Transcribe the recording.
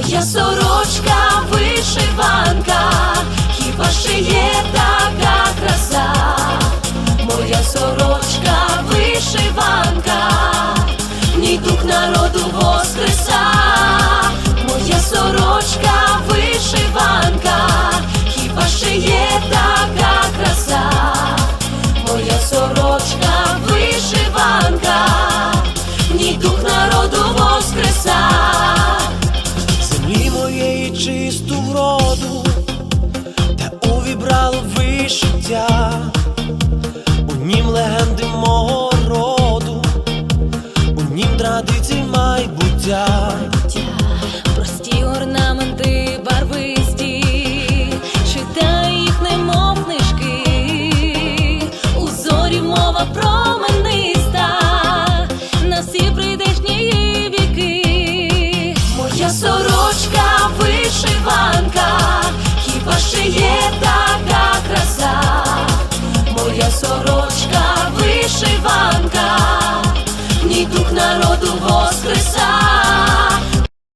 Моя сорочка вишиванка, традицій майбуття. Прості орнаменти барвисті, читай їх, немов книжки, у зорі мова промениста, на всі прийдешні віки. Моя сорочка вишиванка, хіба ще така краса? Моя сорочка вишиванка, в